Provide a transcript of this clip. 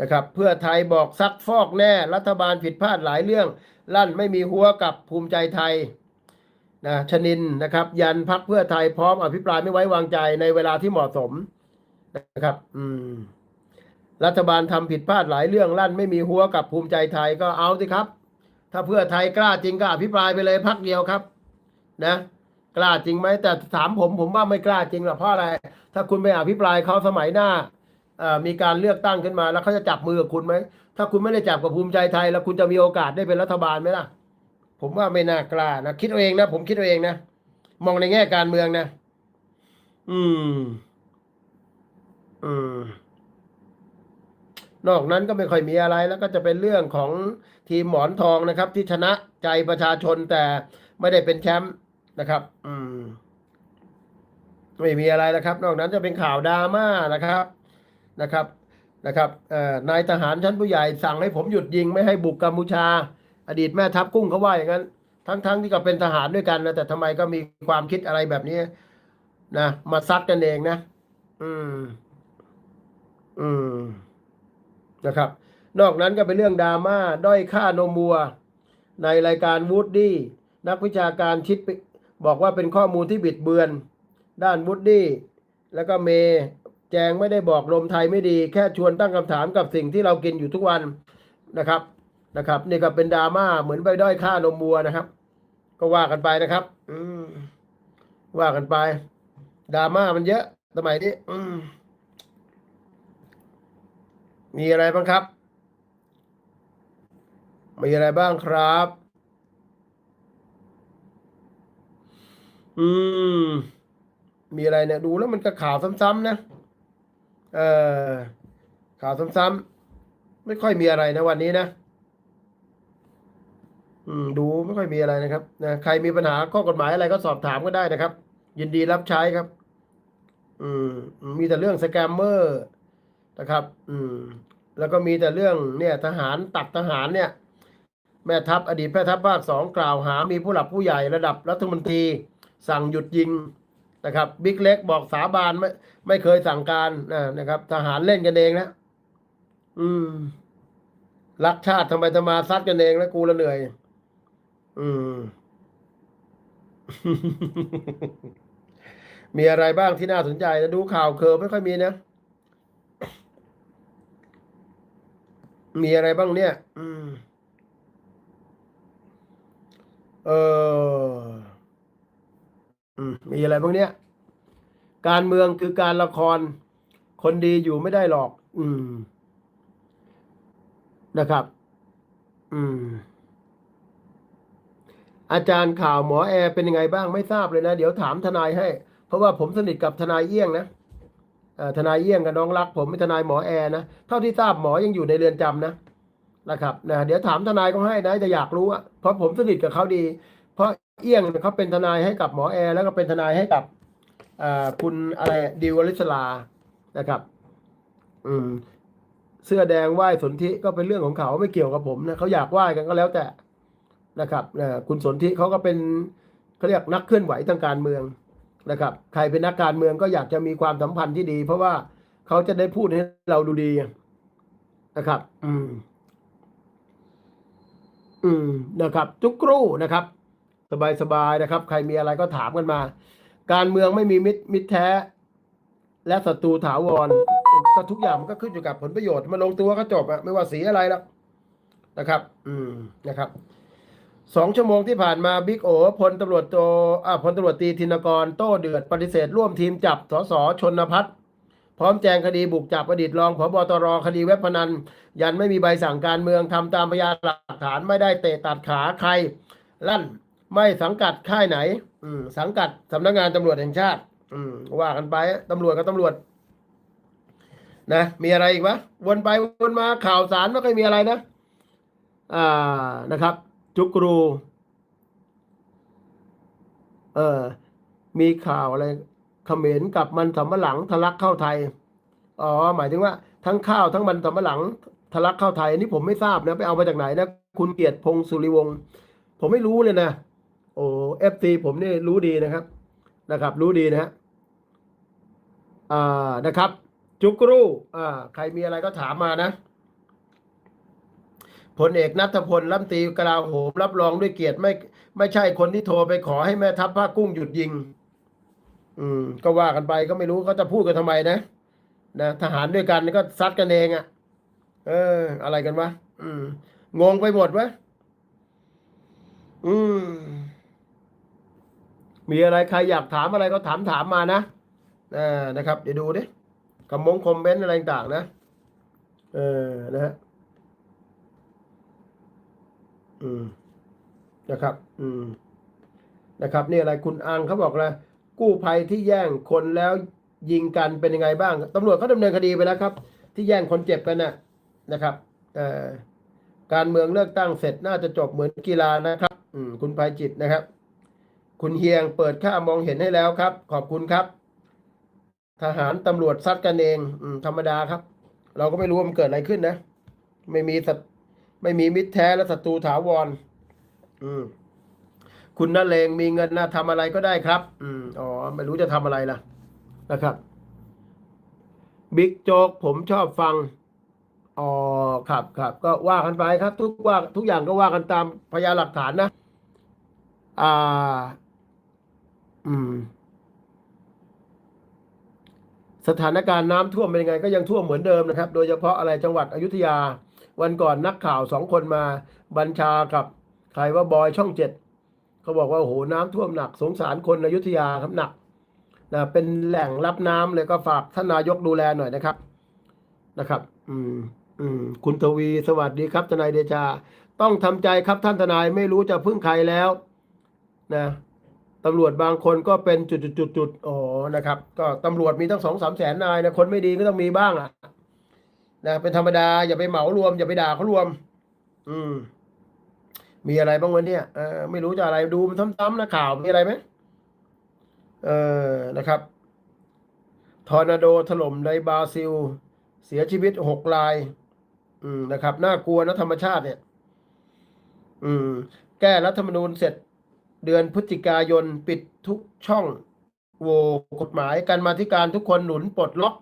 นะครับเพื่อไทยบอกซักฟอกแน่รัฐบาลผิดพลาดหลายเรื่อง ลั่นไม่มีหัวกับภูมิใจไทยนะชนินนะครับ ยันพักเพื่อไทยพร้อมอภิปรายไม่ไว้วางใจในเวลาที่เหมาะสมนะครับ อืม รัฐบาลทำผิดพลาดหลายเรื่องลั่นไม่มีหัวกับภูมิใจไทยก็เอาสิครับ ถ้าเพื่อไทยกล้าจริงก็อภิปรายไปเลยพักเดียวครับ นะ กล้าจริงไหมแต่ถามผมผมว่าไม่กล้าจริงหรอกเพราะอะไร ถ้าคุณไปอภิปรายเขาสมัยหน้า มีการเลือกตั้งขึ้นมา แล้วเขาจะจับมือกับคุณไหม ถ้าคุณไม่ได้จับกับภูมิใจไทย แล้วคุณจะมีโอกาสได้เป็นรัฐบาลไหมล่ะ ผมว่าไม่น่ากล้านะ คิดเอาเองนะ ผมคิดเอาเองนะ มองในแง่การเมืองนะ อืม อืม นอกนั้นก็ไม่ค่อยมีอะไร แล้วก็จะเป็นเรื่องของทีมหมอนทองนะครับ ที่ชนะใจประชาชนแต่ไม่ได้เป็นแชมป์นะครับ อืม ไม่มีอะไรแล้วครับ นอกนั้นจะเป็นข่าวดราม่านะครับ นะครับนะครับนายทหารชั้นผู้ใหญ่สั่งให้ผมหยุดยิงไม่ให้บุกกัมพูชา อดีตแม่ทัพกุ้งเขาว่าอย่างนั้น ทั้งๆที่ก็เป็นทหารด้วยกันนะแต่ทำไมก็มีความคิดอะไรแบบนี้นะมาซัดกันเองนะ อืม อืมนะครับ นอกนั้นก็เป็นเรื่องดราม่าด้อยค่าโนมัว ในรายการวูดดี้นักวิชาการชิดบอกว่าเป็นข้อมูลที่บิดเบือน ด้านวูดดี้แล้วก็เมย์ แจงไม่ได้บอกลมไทยไม่ดี แค่ชวนตั้งคำถามกับสิ่งที่เรากินอยู่ทุกวันนะครับนะครับนี่ก็เป็นดราม่าเหมือนไปด้อยค่านมวัวนะครับ ก็ว่ากันไปนะครับ อืมว่ากันไปดราม่ามันเยอะสมัยนี้อืมมีอะไรบ้างครับ มีอะไรบ้างครับ อืม มีอะไรเนี่ยดูแล้วมันก็ข่าวซ้ำๆนะ เออข่าวซ้ำๆไม่ค่อยมีอะไรนะวันนี้นะ อืม ดูไม่ค่อยมีอะไรนะครับนะใครมีปัญหาข้อกฎหมายอะไรก็สอบถามก็ได้นะครับ ยินดีรับใช้ครับ อืม มีแต่เรื่องสแกมเมอร์นะครับ อืม แล้วก็มีแต่เรื่องเนี่ย ทหารตัดทหารเนี่ย แม่ทัพอดีตแม่ทัพภาคสองกล่าวหา มีผู้หลักผู้ใหญ่ระดับรัฐมนตรี สั่งหยุดยิง นะครับบิ๊กเล็กบอกสาบานไม่ไม่เคยสั่งการนะนะครับ ทหารเล่นกันเองนะอืม รักชาติทำไมทำมาซัดกันเองแล้วกูละเหนื่อย อืม มีอะไรบ้างที่น่าสนใจนะดูข่าวเคอไม่ค่อยมีนะมีอะไรบ้างเนี่ย อืม เออ มีอะไรบ้างเนี่ยการเมืองคือการละคร คนดีอยู่ไม่ได้หรอก อืม นะครับ อืม อาจารย์ข่าวหมอแอร์เป็นยังไงบ้างไม่ทราบเลยนะเดี๋ยวถามทนายให้ เพราะว่าผมสนิทกับทนายเอี้ยงนะทนายเอี้ยงกับน้องรัก ผมเป็นทนายหมอแอร์นะเท่าที่ทราบหมอยังอยู่ในเรือนจำนะนะครับนะเดี๋ยวถามทนายก็ให้นะจะอยากรู้อะเพราะผมสนิทกับเขาดี เอี้ยงเขาเป็นทนายให้กับหมอแอร์แล้วก็เป็นทนายให้กับคุณอะไรดิวอลิสลานะครับ อืม เสื้อแดงไหว้สนธิก็เป็นเรื่องของเขาไม่เกี่ยวกับผมนะเขาอยากไหว้กันก็แล้วแต่นะครับนะคุณสนธิเขาก็เป็นเขาเรียกนักเคลื่อนไหวทางการเมืองนะครับ ใครเป็นนักการเมืองก็อยากจะมีความสัมพันธ์ที่ดี เพราะว่าเขาจะได้พูดให้เราดูดีนะครับ อืม อืมนะครับจุกครู่นะครับ สบายสบายๆนะครับ ใครมีอะไรก็ถามกันมา การเมืองไม่มีมิตรมิตรแท้ และศัตรูถาวรก็ทุกอย่างมันก็ขึ้นอยู่กับผลประโยชน์มาลงตัวก็จบอะไม่ว่าสีอะไรแล้วนะครับ อืมนะครับสองชั่วโมงที่ผ่านมาบิ๊กโอพลตำรวจโตอ่าพลตำรวจตรีธินกร โต้เดือดปฏิเสธ ร่วมทีมจับสสชนพัฒน์พร้อมแจงคดีบุกจับอดีตรองผบตรคดีเว็บพนัน ยันไม่มีใบสั่งการเมืองทำตามพยานหลักฐานไม่ได้เตะตัดขาใคร ลั่น ไม่สังกัดค่ายไหน อืมสังกัดสำนักงานตำรวจแห่งชาติ อืมว่ากันไปตำรวจกับตำรวจ นะมีอะไรอีกวะวนไปวนมาข่าวสารไม่เคยมีอะไรนะอ่านะครับ จุกรู เออมีข่าวอะไรเขมรกับมันสำปะหลังทะลักเข้าไทยอ๋อหมายถึงว่า ทั้งข้าวทั้งมันสำปะหลังทะลักเข้าไทยอันนี้ผมไม่ทราบนะไปเอามาจากไหนนะคุณเกียรติพงศ์สุริวงศ์ผมไม่รู้เลยนะ อ้เอฟซีผมนี่รู้ดีนะครับ นะครับ รู้ดีนะฮะอ่านะครับ จุกรูอ่าใครมีอะไรก็ถามมานะพลเอกนัทพลรัมตรีกลาโหมรับรองด้วยเกียรติไม่ไม่ใช่คนที่โทรไปขอให้แม่ทัพภาคกุ้งหยุดยิง อืม ก็ว่ากันไปก็ไม่รู้เขาจะพูดกันทำไมนะนะทหารด้วยกันก็ซัดกันเองอะ่ะ เออ อะไรกันวะอืมงงไปหมดวะอืม มีอะไรใครอยากถามอะไรก็ถามถามมานะอ่นะครับ เดี๋ยวดูดิคอมงคอมเมนต์อะไรต่างๆนะเออนะฮะอืมนะครับ อืมนะครับนี่อะไรคุณอังเขาบอกนะกู้ภัยที่แย่งคนแล้วยิงกันเป็นยังไงบ้างตำรวจเขาดำเนินคดีไปแล้วครับ ที่แย่งคนเจ็บกันนะนะครับเอ่อการเมืองเลือกตั้งเสร็จน่าจะจบเหมือนกีฬานะครับ อืมคุณภัยจิตนะครับ คุณเฮียงเปิดค่ามองเห็นให้แล้วครับ ขอบคุณครับ ทหารตำรวจซัดกันเองอธรรมดาครับ เราก็ไม่รู้ว่ามันเกิดอะไรขึ้นนะ ไม่มีศัตไม่มีมิตรแท้และศัตรูถาวร อืม คุณนเลงมีเงินนะทำอะไรก็ได้ครับ อืมอ๋อไม่รู้จะทำอะไรล่ะ นะครับบิ๊กโจ๊กผมชอบฟังอ๋อครับครับก็ว่ากันไปครับ ทุกว่าทุกอย่างก็ว่ากันตามพยานหลักฐานนะ อ่า อืม สถานการณ์น้ำท่วมเป็นยังไงก็ยังท่วมเหมือนเดิมนะครับ โดยเฉพาะอะไรจังหวัดอยุธยา วันก่อนนักข่าวสองคนมาบัญชากับใครว่าบอยช่องเจ็ดเขาบอกว่าโอ้โหน้ำท่วมหนัก สงสารคนอยุธยาครับหนักนะเป็นแหล่งรับน้ำเลยก็ฝากท่านนายกดูแลหน่อยนะครับนะครับ อืม อืม คุณทวีสวัสดีครับทนายเดชา ต้องทำใจครับท่านทนายไม่รู้จะพึ่งใครแล้ว นะ ตำรวจบางคนก็เป็นจุดจุดจุดจุดอ๋อนะครับ ก็ตำรวจมีตั้งสองสามแสนนายนะคนไม่ดีก็ต้องมีบ้างอะนะเป็นธรรมดาอย่าไปเหมารวม อย่าไปด่าเขารวม อืม มีอะไรบ้างวันเนี้ยเออไม่รู้จะอะไรดูมันซ้ำๆนะข่าวมีอะไรไหมเออนะครับทอร์นาโดถล่มในบราซิล เสียชีวิตหกราย อืมนะครับ น่ากลัวนะธรรมชาติเนี่ย อืม แก้รัฐธรรมนูญเสร็จ เดือนพฤศจิกายนปิดทุกช่องโหวกฎหมายการมาธิการทุกคนหนุนปลดล็อก